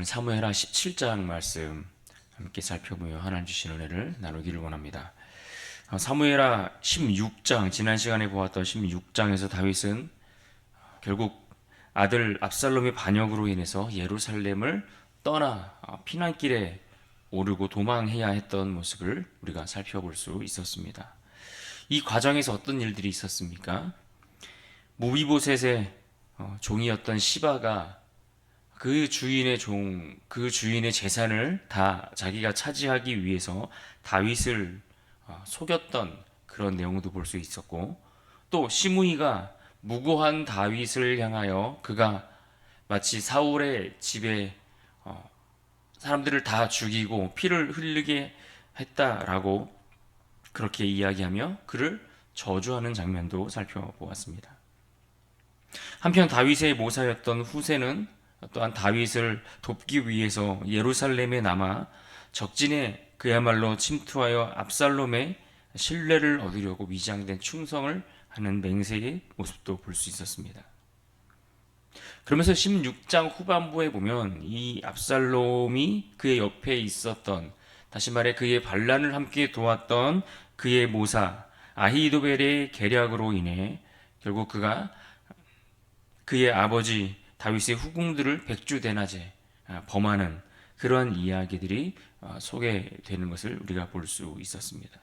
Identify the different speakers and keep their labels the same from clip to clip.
Speaker 1: 오늘 사무엘하 17장 말씀 함께 살펴보며 하나님 주신 은혜를 나누기를 원합니다. 어, 사무엘하 16장 지난 시간에 보았던 16장에서 다윗은 결국 아들 압살롬의 반역으로 인해서 예루살렘을 떠나 어, 피난길에 오르고 도망해야 했던 모습을 우리가 살펴볼 수 있었습니다. 이 과정에서 어떤 일들이 있었습니까? 무비보셋의 어, 종이었던 시바가 그 주인의 종, 그 주인의 재산을 다 자기가 차지하기 위해서 다윗을 어, 속였던 그런 내용도 볼 수 있었고 또 시므이가 무고한 다윗을 향하여 그가 마치 사울의 집에 어, 사람들을 다 죽이고 피를 흘리게 했다라고 그렇게 이야기하며 그를 저주하는 장면도 살펴보았습니다. 한편 다윗의 모사였던 후세는 또한 다윗을 돕기 위해서 예루살렘에 남아 적진에 그야말로 침투하여 압살롬의 신뢰를 얻으려고 위장된 충성을 하는 맹세의 모습도 볼 수 있었습니다. 그러면서 16장 후반부에 보면 이 압살롬이 그의 옆에 있었던 다시 말해 그의 반란을 함께 도왔던 그의 모사 아히도벨의 계략으로 인해 결국 그가 그의 아버지 다윗의 후궁들을 백주대낮에 아, 범하는 그러한 이야기들이 아, 소개되는 것을 우리가 볼 수 있었습니다.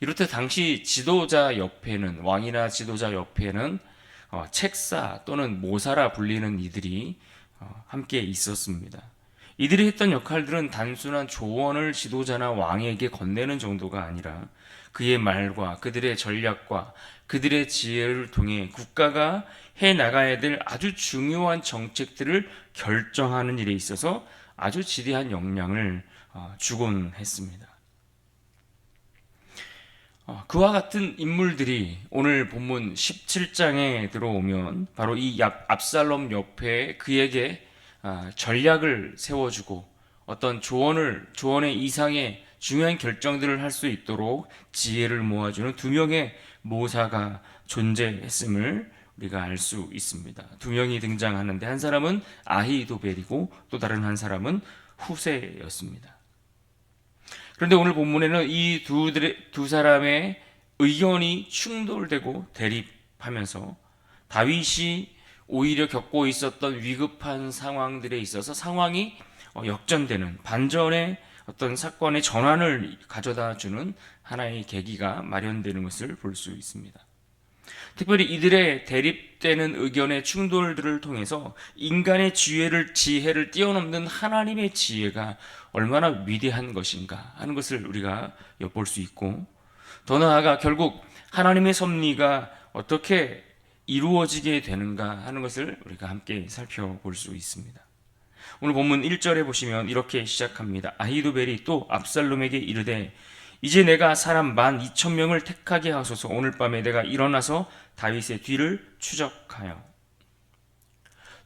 Speaker 1: 이렇듯 당시 지도자 옆에는 왕이나 지도자 옆에는 어, 책사 또는 모사라 불리는 이들이 어, 함께 있었습니다. 이들이 했던 역할들은 단순한 조언을 지도자나 왕에게 건네는 정도가 아니라 그의 말과 그들의 전략과 그들의 지혜를 통해 국가가 해 나가야 될 아주 중요한 정책들을 결정하는 일에 있어서 아주 지대한 역량을 어, 주곤 했습니다. 어, 그와 같은 인물들이 오늘 본문 17장에 들어오면 바로 이 압살롬 옆에 그에게 아, 전략을 세워주고 어떤 조언을 조언의 이상의 중요한 결정들을 할 수 있도록 지혜를 모아주는 두 명의 모사가 존재했음을 우리가 알 수 있습니다. 두 명이 등장하는데 한 사람은 아히도벨이고 또 다른 한 사람은 후세였습니다. 그런데 오늘 본문에는 이 두 두 사람의 의견이 충돌되고 대립하면서 다윗이 오히려 겪고 있었던 위급한 상황들에 있어서 상황이 어, 역전되는 반전의 어떤 사건의 전환을 가져다 주는 하나의 계기가 마련되는 것을 볼 수 있습니다. 특별히 이들의 대립되는 의견의 충돌들을 통해서 인간의 지혜를 지혜를 뛰어넘는 하나님의 지혜가 얼마나 위대한 것인가 하는 것을 우리가 엿볼 수 있고 더 나아가 결국 하나님의 섭리가 어떻게 이루어지게 되는가 하는 것을 우리가 함께 살펴볼 수 있습니다. 오늘 본문 1절에 보시면 이렇게 시작합니다. 아히도벨이 또 압살롬에게 이르되 이제 내가 사람 만 이천 명을 택하게 하소서 오늘 밤에 내가 일어나서 다윗의 뒤를 추적하여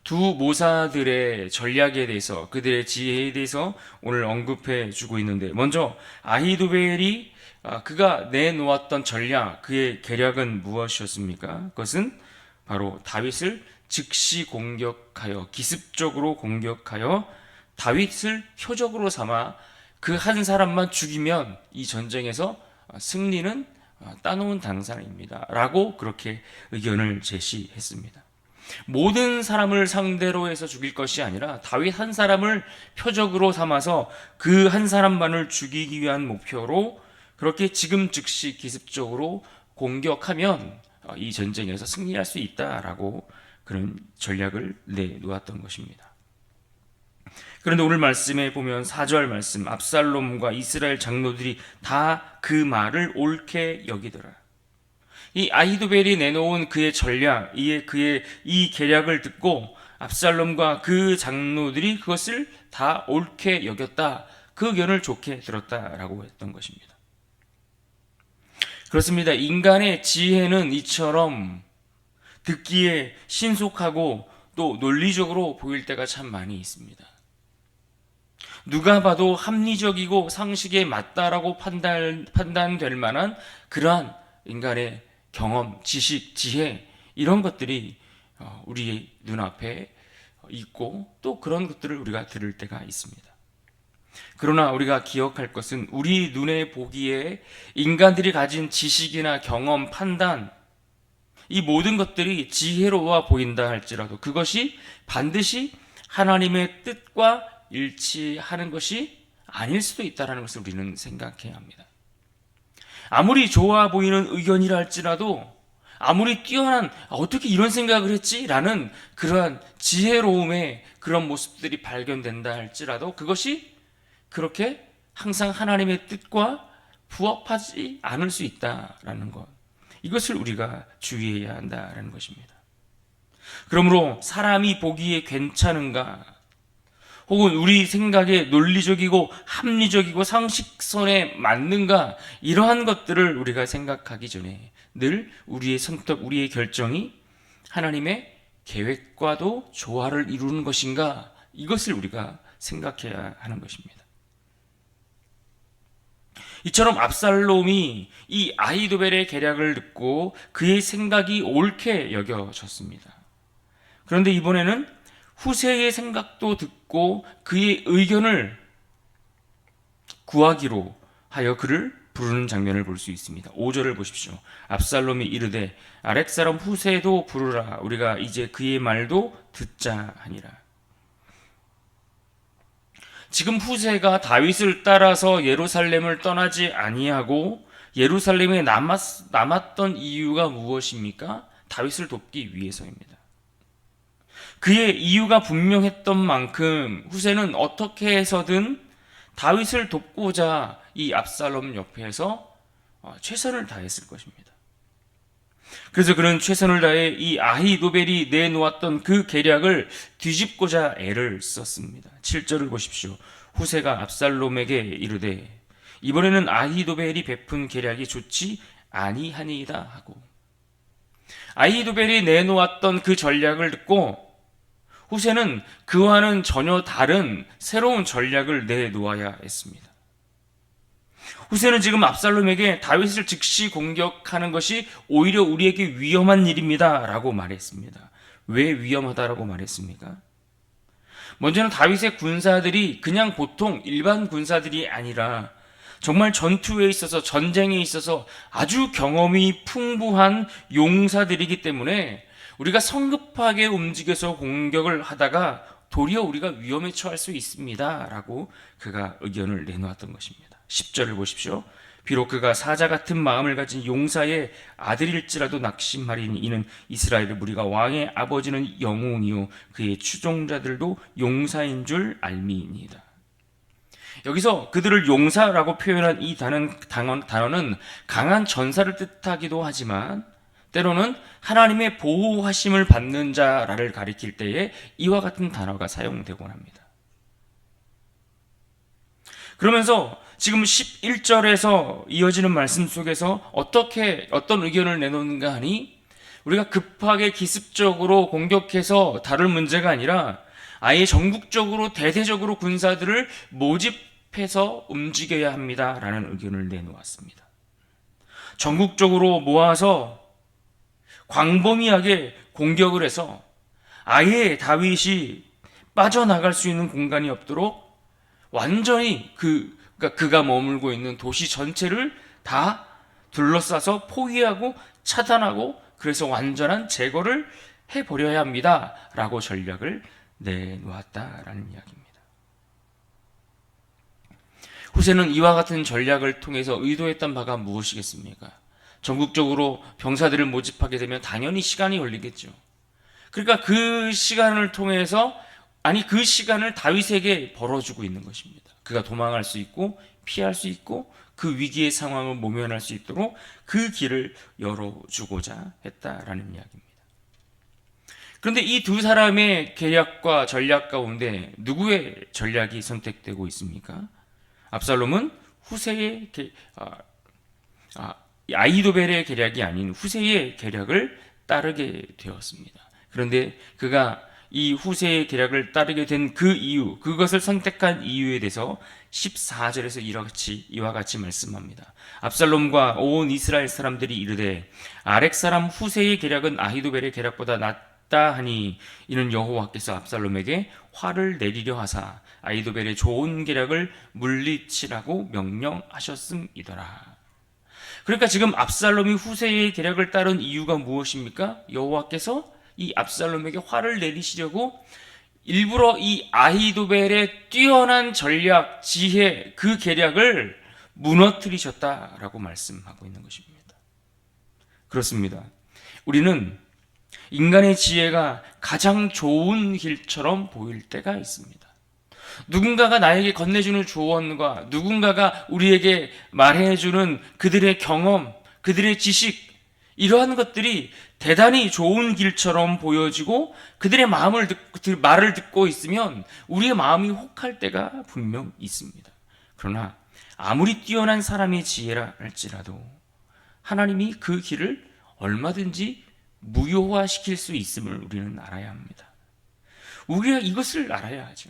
Speaker 1: 두 모사들의 전략에 대해서 그들의 지혜에 대해서 오늘 언급해 주고 있는데 먼저 아히도벨이 아, 그가 내놓았던 전략 그의 계략은 무엇이었습니까? 그것은 바로 다윗을 즉시 공격하여 기습적으로 공격하여 다윗을 표적으로 삼아 그 한 사람만 죽이면 이 전쟁에서 승리는 따놓은 당사입니다. 라고 그렇게 의견을 제시했습니다. 모든 사람을 상대로 해서 죽일 것이 아니라 다윗 한 사람을 표적으로 삼아서 그 한 사람만을 죽이기 위한 목표로 그렇게 지금 즉시 기습적으로 공격하면 이 전쟁에서 승리할 수 있다라고 그런 전략을 내놓았던 것입니다. 그런데 오늘 말씀에 보면 4절 말씀 압살롬과 이스라엘 장로들이 다 그 말을 옳게 여기더라. 이 아히도벨이 내놓은 그의 전략, 이에 그의 이 계략을 듣고 압살롬과 그 장로들이 그것을 다 옳게 여겼다. 그 의견을 좋게 들었다라고 했던 것입니다. 그렇습니다. 인간의 지혜는 이처럼 듣기에 신속하고 또 논리적으로 보일 때가 참 많이 있습니다. 누가 봐도 합리적이고 상식에 맞다라고 판단, 판단될 만한 그러한 인간의 경험, 지식, 지혜, 이런 것들이 어, 우리 눈앞에 있고 또 그런 것들을 우리가 들을 때가 있습니다. 그러나 우리가 기억할 것은 우리 눈에 보기에 인간들이 가진 지식이나 경험, 판단, 이 모든 것들이 지혜로워 보인다 할지라도 그것이 반드시 하나님의 뜻과 일치하는 것이 아닐 수도 있다는 것을 우리는 생각해야 합니다. 아무리 좋아 보이는 의견이라 할지라도 아무리 뛰어난 아, 어떻게 이런 생각을 했지라는 그러한 지혜로움의 그런 모습들이 발견된다 할지라도 그것이 그렇게 항상 하나님의 뜻과 부합하지 않을 수 있다라는 것. 이것을 우리가 주의해야 한다라는 것입니다. 그러므로 사람이 보기에 괜찮은가 혹은 우리 생각에 논리적이고 합리적이고 상식선에 맞는가 이러한 것들을 우리가 생각하기 전에 늘 우리의 선택, 우리의 결정이 하나님의 계획과도 조화를 이루는 것인가 이것을 우리가 생각해야 하는 것입니다. 이처럼 압살롬이 이 아이도벨의 계략을 듣고 그의 생각이 옳게 여겨졌습니다. 그런데 이번에는 후세의 생각도 듣고 그의 의견을 구하기로 하여 그를 부르는 장면을 볼 수 있습니다. 5절을 보십시오. 압살롬이 이르되 아렉 사람 후세도 부르라 우리가 이제 그의 말도 듣자 하니라. 지금 후세가 다윗을 따라서 예루살렘을 떠나지 아니하고 예루살렘에 남았, 남았던 이유가 무엇입니까? 다윗을 돕기 위해서입니다. 그의 이유가 분명했던 만큼 후세는 어떻게 해서든 다윗을 돕고자 이 압살롬 옆에서 어, 최선을 다했을 것입니다. 그래서 그는 최선을 다해 이 아히도벨이 내놓았던 그 계략을 뒤집고자 애를 썼습니다. 7절을 보십시오. 후세가 압살롬에게 이르되 이번에는 아히도벨이 베푼 계략이 좋지 아니하니이다 하고 아히도벨이 내놓았던 그 전략을 듣고 후세는 그와는 전혀 다른 새로운 전략을 내놓아야 했습니다. 후세는 지금 압살롬에게 다윗을 즉시 공격하는 것이 오히려 우리에게 위험한 일입니다라고 말했습니다. 왜 위험하다라고 말했습니까? 먼저는 다윗의 군사들이 그냥 보통 일반 군사들이 아니라 정말 전투에 있어서 전쟁에 있어서 아주 경험이 풍부한 용사들이기 때문에 우리가 성급하게 움직여서 공격을 하다가 도리어 우리가 위험에 처할 수 있습니다라고 그가 의견을 내놓았던 것입니다. 10절을 보십시오. 비록 그가 사자 같은 마음을 가진 용사의 아들일지라도 낙심하리니 이는 이스라엘의 무리가 왕의 아버지는 영웅이요 그의 추종자들도 용사인 줄 알미이니이다. 여기서 그들을 용사라고 표현한 이 단어 는 강한 전사를 뜻하기도 하지만 때로는 하나님의 보호하심을 받는 자를 가리킬 때에 이와 같은 단어가 사용되곤 합니다. 그러면서 지금 11절에서 이어지는 말씀 속에서 어떻게 어떤 의견을 내놓는가 하니 우리가 급하게 기습적으로 공격해서 다룰 문제가 아니라 아예 전국적으로 대대적으로 군사들을 모집해서 움직여야 합니다라는 의견을 내놓았습니다. 전국적으로 모아서 광범위하게 공격을 해서 아예 다윗이 빠져나갈 수 있는 공간이 없도록 완전히 그 그러니까 그가 머물고 있는 도시 전체를 다 둘러싸서 포위하고 차단하고 그래서 완전한 제거를 해 버려야 합니다 라고 전략을 내놓았다라는 이야기입니다. 후세는 이와 같은 전략을 통해서 의도했던 바가 무엇이겠습니까? 전국적으로 병사들을 모집하게 되면 당연히 시간이 걸리겠죠. 그러니까 그 시간을 통해서 아니 그 시간을 다윗에게 벌어주고 있는 것입니다. 그가 도망할 수 있고 피할 수 있고 그 위기의 상황을 모면할 수 있도록 그 길을 열어주고자 했다라는 이야기입니다. 그런데 이 두 사람의 계략과 전략 가운데 누구의 전략이 선택되고 있습니까? 압살롬은 후세의 계, 아, 아, 아이도벨의 계략이 아닌 후세의 계략을 따르게 되었습니다. 그런데 그가 이 후세의 계략을 따르게 된 그 이유, 그것을 선택한 이유에 대해서 14절에서 이와 같이, 이와 같이 말씀합니다. 압살롬과 온 이스라엘 사람들이 이르되 아렉 사람 후세의 계략은 아히도벨의 계략보다 없다 하니 이는 여호와께서 압살롬에게 화를 내리려 하사 아이도벨의 좋은 계략을 물리치라고 명령하셨음이더라. 그러니까 지금 압살롬이 후세의 계략을 따른 이유가 무엇입니까? 여호와께서 이 압살롬에게 화를 내리시려고 일부러 이 아히도벨의 뛰어난 전략, 지혜, 그 계략을 무너뜨리셨다라고 말씀하고 있는 것입니다. 그렇습니다. 우리는 인간의 지혜가 가장 좋은 길처럼 보일 때가 있습니다. 누군가가 나에게 건네주는 조언과 누군가가 우리에게 말해주는 그들의 경험, 그들의 지식, 이러한 것들이 대단히 좋은 길처럼 보여지고 그들의 마음을 듣, 그 말을 듣고 있으면 우리의 마음이 혹할 때가 분명 있습니다. 그러나 아무리 뛰어난 사람의 지혜라 할지라도 하나님이 그 길을 얼마든지 무효화시킬 수 있음을 우리는 알아야 합니다. 우리가 이것을 알아야 하죠.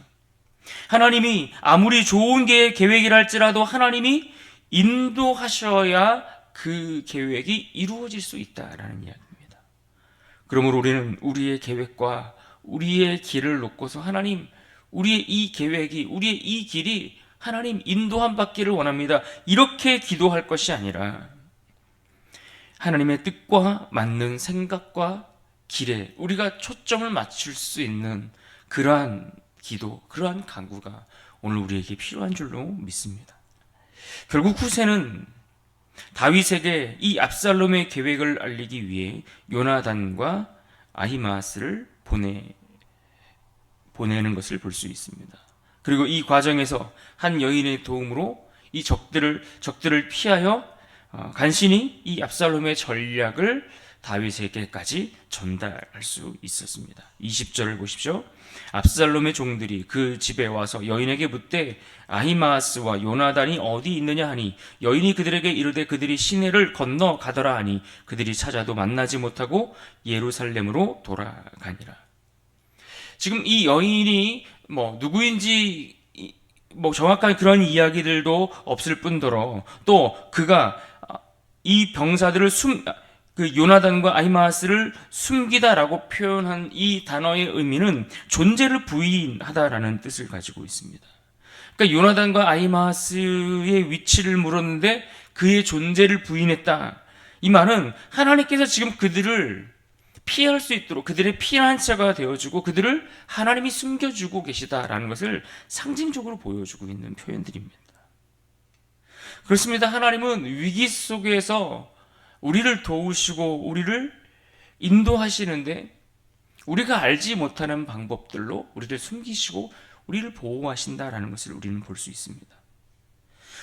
Speaker 1: 하나님이 아무리 좋은 할지라도 하나님이 인도하셔야 그 계획이 이루어질 수 있다라는 이야기입니다. 그러므로 우리는 우리의 계획과 우리의 길을 놓고서 하나님, 우리의 이 계획이, 우리의 이 길이 하나님 인도함 받기를 원합니다. 이렇게 기도할 것이 아니라 하나님의 뜻과 맞는 생각과 길에 우리가 초점을 맞출 수 있는 그러한 기도, 그러한 간구가 오늘 우리에게 필요한 줄로 믿습니다. 결국 후세는 다윗에게 이 압살롬의 계획을 알리기 위해 요나단과 아히마스를 보내 보내는 것을 볼 수 있습니다. 그리고 이 과정에서 한 여인의 도움으로 이 적들을 적들을 피하여 어, 간신히 이 압살롬의 전략을 다윗에게까지 전달할 수 있었습니다. 20절을 보십시오. 압살롬의 종들이 그 집에 와서 여인에게 묻되 아히마스와 요나단이 어디 있느냐 하니 여인이 그들에게 이르되 그들이 시내를 건너 가더라 하니 그들이 찾아도 만나지 못하고 예루살렘으로 돌아가니라. 지금 이 여인이 뭐 누구인지 뭐 정확한 그런 이야기들도 없을 뿐더러 또 그가 이 병사들을 숨, 그 요나단과 아히마스를 숨기다라고 표현한 이 단어의 의미는 존재를 부인하다라는 뜻을 가지고 있습니다. 그러니까 요나단과 아히마스의 위치를 물었는데 그의 존재를 부인했다. 이 말은 하나님께서 지금 그들을 피할 수 있도록 그들의 피난처가 되어주고 그들을 하나님이 숨겨주고 계시다라는 것을 상징적으로 보여주고 있는 표현들입니다. 그렇습니다. 하나님은 위기 속에서 우리를 도우시고 우리를 인도하시는데 우리가 알지 못하는 방법들로 우리를 숨기시고 우리를 보호하신다라는 것을 우리는 볼 수 있습니다.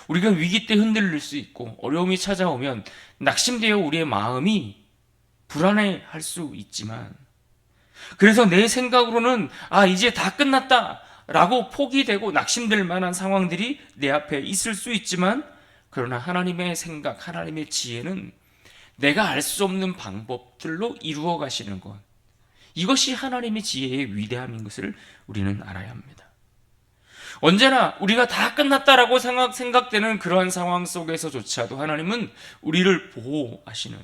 Speaker 1: 우리가 위기 때 흔들릴 수 있고 어려움이 찾아오면 낙심되어 우리의 마음이 불안해 할 수 있지만 그래서 내 생각으로는 아, 이제 다 끝났다 라고 포기되고 낙심될 만한 상황들이 내 앞에 있을 수 있지만 그러나 하나님의 생각, 하나님의 지혜는 내가 알 수 없는 방법들로 이루어 가시는 것. 이것이 하나님의 지혜의 위대함인 것을 우리는 알아야 합니다. 언제나 우리가 다 끝났다라고 생각, 생각되는 그러한 상황 속에서조차도 하나님은 우리를 보호하시는,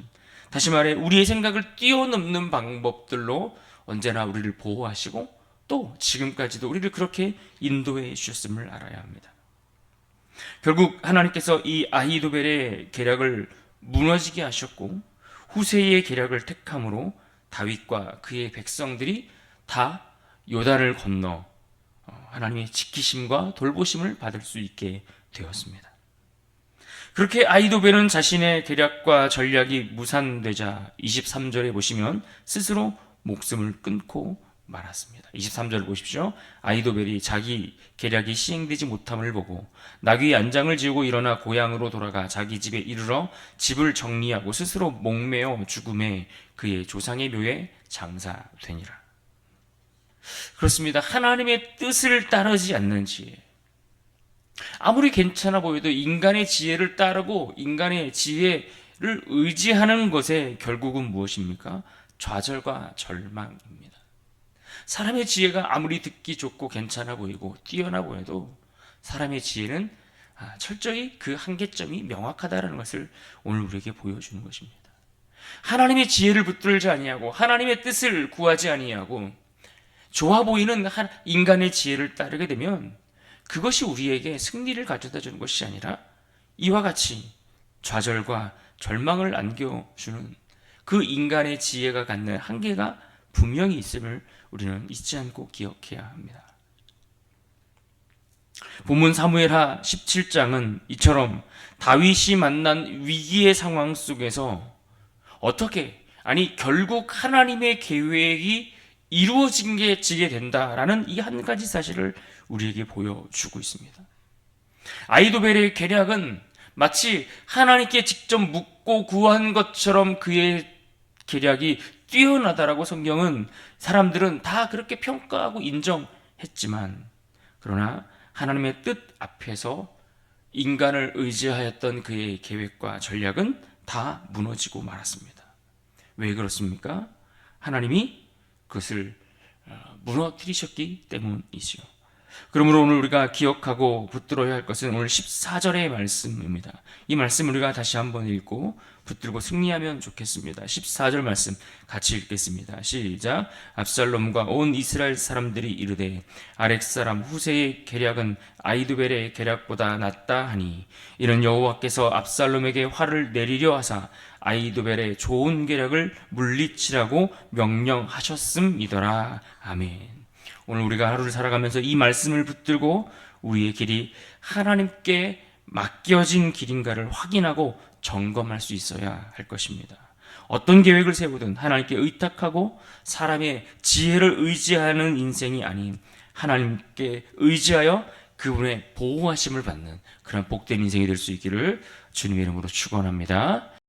Speaker 1: 다시 말해, 우리의 생각을 뛰어넘는 방법들로 언제나 우리를 보호하시고 또 지금까지도 우리를 그렇게 인도해 주셨음을 알아야 합니다. 결국 하나님께서 이 아히도벨의 계략을 무너지게 하셨고 후세의 계략을 택함으로 다윗과 그의 백성들이 다 요단을 건너 어, 하나님의 지키심과 돌보심을 받을 수 있게 되었습니다. 그렇게 아이도벨은 자신의 계략과 전략이 무산되자 23절에 보시면 스스로 목숨을 끊고 말았습니다. 23절을 보십시오. 아이도벨이 자기 계략이 시행되지 못함을 보고 나귀 안장을 지우고 일어나 고향으로 돌아가 자기 집에 이르러 집을 정리하고 스스로 목매어 죽음에 그의 조상의 묘에 장사되니라. 그렇습니다. 하나님의 뜻을 따르지 않는 지혜. 아무리 괜찮아 보여도 인간의 지혜를 따르고 인간의 지혜를 의지하는 것에 결국은 무엇입니까? 좌절과 절망입니다. 사람의 지혜가 아무리 듣기 좋고 괜찮아 보이고 뛰어나 보여도 사람의 지혜는 아, 철저히 그 한계점이 명확하다는 것을 오늘 우리에게 보여주는 것입니다. 하나님의 지혜를 붙들지 아니하고 하나님의 뜻을 구하지 아니하고 좋아 보이는 한- 인간의 지혜를 따르게 되면 그것이 우리에게 승리를 가져다 주는 것이 아니라 이와 같이 좌절과 절망을 안겨주는 그 인간의 지혜가 갖는 한계가 분명히 있음을 우리는 잊지 않고 기억해야 합니다. 본문 사무엘하 17장은 이처럼 다윗이 만난 위기의 상황 속에서 어떻게 아니 결국 하나님의 계획이 이루어진 게 지게 된다라는 이 한 가지 사실을 우리에게 보여주고 있습니다. 아이도벨의 계략은 마치 하나님께 직접 묻고 구한 것처럼 그의 계략이 뛰어나다라고 성경은 사람들은 다 그렇게 평가하고 인정했지만 그러나 하나님의 뜻 앞에서 인간을 의지하였던 그의 계획과 전략은 다 무너지고 말았습니다. 왜 그렇습니까? 하나님이 그것을 어, 무너뜨리셨기 때문이지요. 그러므로 오늘 우리가 기억하고 붙들어야 할 것은 오늘 14절의 말씀입니다. 이 말씀 우리가 다시 한번 읽고 붙들고 승리하면 좋겠습니다. 14절 말씀 같이 읽겠습니다. 시작. 압살롬과 온 이스라엘 사람들이 이르되 아렉 사람 후세의 계략은 아이두벨의 계략보다 낫다 하니 이는 여호와께서 압살롬에게 화를 내리려 하사 아이두벨의 좋은 계략을 물리치라고 명령하셨음이더라. 아멘. 오늘 우리가 하루를 살아가면서 이 말씀을 붙들고 우리의 길이 하나님께 맡겨진 길인가를 확인하고 점검할 수 있어야 할 것입니다. 어떤 계획을 세우든 하나님께 의탁하고 사람의 지혜를 의지하는 인생이 아닌 하나님께 의지하여 그분의 보호하심을 받는 그런 복된 인생이 될 수 있기를 주님의 이름으로 축원합니다.